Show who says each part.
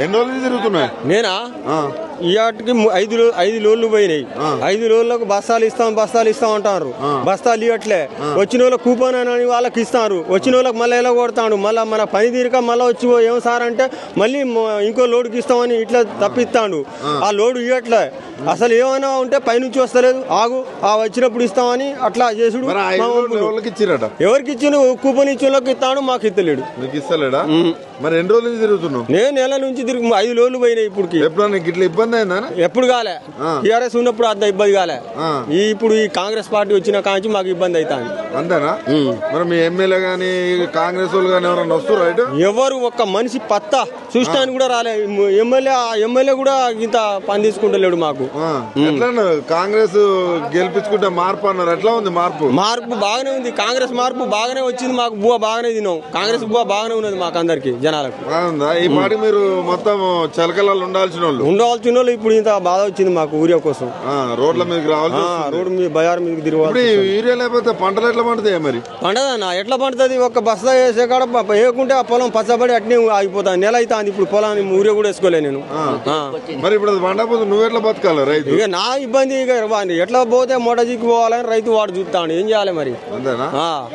Speaker 1: ఎన్ని రోజులు తిరుగుతున్నాయి?
Speaker 2: నేనా?
Speaker 1: ఆ,
Speaker 2: ఈ ఆటికి ము- ఐదు ఐదు లోన్లు పోయినాయి. ఐదు లోన్లకు బస్తాలు ఇస్తాం బస్తాలు ఇస్తాం అంటారు. బస్తాలు ఇవ్వట్లే. వచ్చిన వాళ్ళకి కూపన్ అని వాళ్ళకి ఇస్తారు. వచ్చిన వాళ్ళకి మళ్ళీ ఎలా కొడతాడు? మళ్ళీ మన పని తీరిక మళ్ళీ వచ్చి ఏం సార్ అంటే మళ్ళీ ఇంకో లోడుకి ఇస్తామని ఇట్లా తప్పిస్తాడు. ఆ లోడు ఇవ్వట్లే. అసలు ఏమైనా ఉంటే పైనుంచి వస్తలేదు. ఆగు ఆ వచ్చినప్పుడు ఇస్తామని అట్లా చేసుడు
Speaker 1: రోజులు. ఎవరికి ఇచ్చిరట
Speaker 2: ఎవరికి ఇచ్చిన కూపన్ ఇచ్చిన ఇస్తాడు మాకు ఇస్తలేడు.
Speaker 1: నీకు ఇస్తలేడా? మరి ఎన్ని రోజులు నుంచి తిరుగుతున్నావు?
Speaker 2: నేను నెల నుంచి తిరిగి ఐదు లోన్లు పోయినాయి ఇప్పటికి.
Speaker 1: ఎప్పుడన్నా నీకు ఇట్లా ఇబ్బంది అయిందా?
Speaker 2: ఎప్పుడు కాలే. టీఆర్ఎస్ ఉన్నప్పుడు అంత ఇబ్బంది కాలే. ఈ ఇప్పుడు ఈ కాంగ్రెస్ పార్టీ వచ్చిన కాంచి మాకు ఇబ్బంది అవుతాంది
Speaker 1: అంతేనా? మరి మీ ఎమ్మెల్యే గానీ కాంగ్రెస్ వాళ్ళు కానీ ఎవరన్నా వస్తారు రైట్
Speaker 2: ఎవరు ఒక్క మనిషి పత్తా చూస్తానికి కూడా రాలే. ఎమ్మెల్యే ఎమ్మెల్యే కూడా ఇంత పని తీసుకుంటలేడు మాకు.
Speaker 1: ఎట్లా అన్నారు? కాంగ్రెస్ గెలిపించుకుంటే మార్పు అన్నారు. ఎట్లా ఉంది మార్పు?
Speaker 2: మార్పు బాగానే ఉంది. కాంగ్రెస్ మార్పు బాగానే వచ్చింది. మాకు బువ్వ బాగానే తిన్నాం. కాంగ్రెస్ బువ్వ బాగానే ఉన్నది మాకు అందరికి జనాలకు.
Speaker 1: ఈ పాటి మీరు మొత్తం చిలకలలో ఉండాల్సిన వాళ్ళు.
Speaker 2: ఉండవలసిన వాళ్ళు ఇప్పుడు ఇంత బాధ వచ్చింది మాకు ఊరియా కోసం.
Speaker 1: ఆ, రోడ్ల మీదకి
Speaker 2: ఆ,
Speaker 1: వస్తుంది.
Speaker 2: రోడ్డు మీద బజార్ మీదకి
Speaker 1: ఇప్పుడు
Speaker 2: తిరగాలి
Speaker 1: యూరియా లేకపోతే పంటలు ఎట్లా పండుతాయి మరి?
Speaker 2: పండదన్న ఎట్లా పండుతుంది? ఒక బస్తా వేసే కాడ వేయకుంటే ఆ పొలం పచ్చబడి అట్నే ఆగిపోతాను నెల అవుతుంది ఇప్పుడు పొలాన్ని ఊరే కూడా వేసుకోలే నేను.
Speaker 1: మరి ఇప్పుడు పండకపోతే నువ్వు ఎట్లా బతకాలి? రైతు?
Speaker 2: ఇక నా ఇబ్బంది ఇక ఎట్లా పోతే మొటజీకి పోవాలని రైతు వాడు చూస్తాడు. ఏం చేయాలి మరి?
Speaker 1: అంతేనా?
Speaker 2: ఆ.